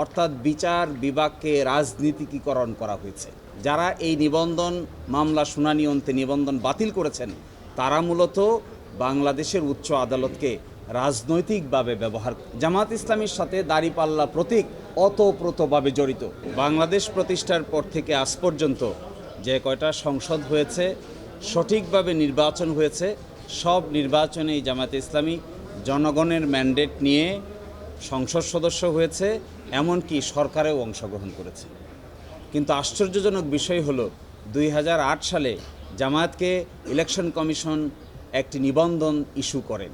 অর্থাৎ বিচার বিভাগকে রাজনীতিকীকরণ করা হয়েছে। যারা এই নিবন্ধন, মামলা শুনানি অন্তে নিবন্ধন বাতিল করেছেন, তারা মূলত বাংলাদেশের উচ্চ আদালতকে রাজনৈতিকভাবে ব্যবহার জামাত ইসলামীর সাথে দাড়িপাল্লা প্রতীক অতপ্রতভাবে জড়িত। বাংলাদেশ প্রতিষ্ঠার পর থেকে আজ পর্যন্ত যে কয়টা সংসদ হয়েছে, সঠিকভাবে নির্বাচন হয়েছে, সব নির্বাচনেই জামাত ইসলামী জনগণের ম্যান্ডেট নিয়ে সংসদ সদস্য হয়েছে, এমনকি সরকারেও অংশগ্রহণ করেছে। কিন্তু আশ্চর্যজনক বিষয় হলো, দুই হাজার আট সালে জামায়াতকে ইলেকশন কমিশন একটি নিবন্ধন ইস্যু করেন।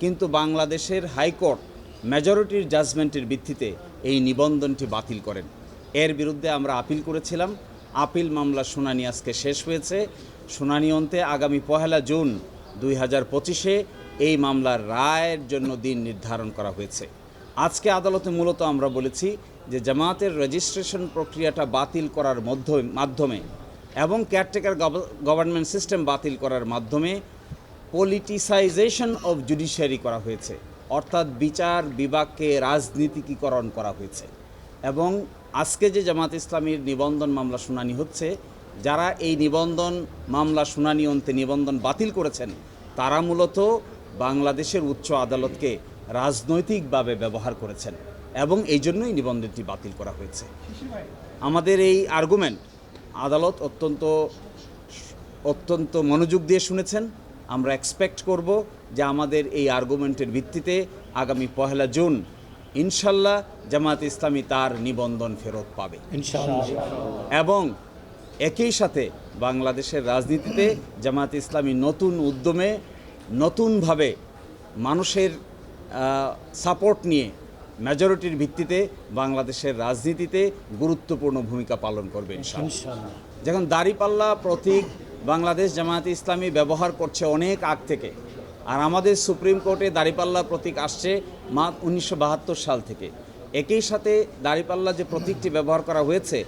কিন্তু বাংলাদেশের হাইকোর্ট মেজরিটির জাজমেন্টের ভিত্তিতে এই নিবন্ধনটি বাতিল করেন। এর বিরুদ্ধে আমরা আপিল করেছিলাম। আপিল মামলা শুনানি আজকে শেষ হয়েছে। শুনানি অন্তে আগামী পহেলা জুন দুই হাজার পঁচিশে এই মামলার রায়ের জন্য দিন নির্ধারণ করা হয়েছে। আজকে আদালতে মূলত আমরা বলেছি যে জামায়াতের রেজিস্ট্রেশন প্রক্রিয়াটা বাতিল করার মধ্য- মাধ্যমে এবং কেয়ারটেকার গভর্নমেন্ট সিস্টেম বাতিল করার মাধ্যমে পলিটিসাইজেশন অফ জুডিশিয়ারি করা হয়েছে। অর্থাৎ বিচার বিভাগকে রাজনীতিকীকরণ করা হয়েছে। এবং আজকে যে জামাত ইসলামীর নিবন্ধন মামলা শুনানি হচ্ছে, যারা এই নিবন্ধন মামলা শুনানি অন্তে নিবন্ধন বাতিল করেছেন, তারা মূলত বাংলাদেশের উচ্চ আদালতকে রাজনৈতিকভাবে ব্যবহার করেছেন এবং এই জন্যই নিবন্ধনটি বাতিল করা হয়েছে। আমাদের এই আর্গুমেন্ট আদালত অত্যন্ত অত্যন্ত মনোযোগ দিয়ে শুনেছেন। আমরা এক্সপেক্ট করব যে আমাদের এই আর্গুমেন্টের ভিত্তিতে আগামী পহেলা জুন ইনশাল্লাহ জামাত ইসলামী তার নিবন্ধন ফেরত পাবে। এবং একই সাথে বাংলাদেশের রাজনীতিতে জামাত ইসলামী নতুন উদ্যমে নতুনভাবে মানুষের সাপোর্ট নিয়ে মেজরিটির ভিত্তিতে বাংলাদেশের রাজনীতিতে গুরুত্বপূর্ণ ভূমিকা পালন করবে যখন দাড়িপাল্লা প্রতীক বাংলাদেশ জামায়াত ইসলামী ব্যবহার করছে অনেক আগ থেকে আর আমাদের সুপ্রিম কোর্টে দাড়িপাল্লা প্রতীক আসছে মা উনিশশো বাহাত্তর সাল থেকে। একই সাথে দাড়িপাল্লা যে প্রতীকটি ব্যবহার করা হয়েছে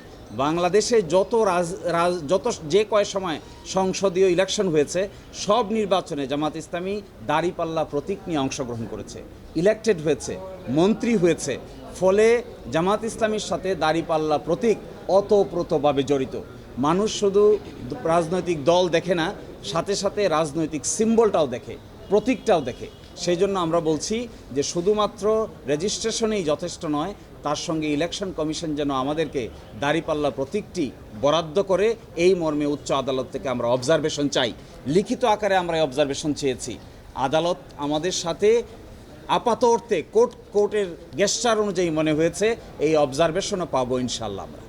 বাংলাদেশে যত রাজ যত যে কয় সময় সংসদীয় ইলেকশন হয়েছে, সব নির্বাচনে জামাত ইসলামী দাড়িপাল্লা প্রতীক নিয়ে অংশগ্রহণ করেছে। ইলেকটেড হয়েছে, মন্ত্রী হয়েছে, ফলে জামাত ইসলামীর সাথে দাড়িপাল্লা প্রতীক অতপ্রতভাবে জড়িত। মানুষ শুধু রাজনৈতিক দল দেখে না, সাথে সাথে রাজনৈতিক সিম্বলটাও দেখে, প্রতীকটাও দেখে। সেই জন্য আমরা বলছি যে শুধুমাত্র রেজিস্ট্রেশনেই যথেষ্ট নয়, তার সঙ্গে ইলেকশন কমিশন যেন আমাদেরকে দাঁড়িপাল্লা প্রতীকটি বরাদ্দ করে, এই মর্মে উচ্চ আদালত থেকে আমরা অবজারভেশন চাই। লিখিত আকারে আমরা অবজারভেশন চেয়েছি। আদালত আমাদের সাথে আপাত অর্থে কোর্ট, কোর্টের গেস্টার অনুযায়ী মনে হয়েছে, এই অবজারভেশনও পাবো ইনশাল্লাহ আমরা।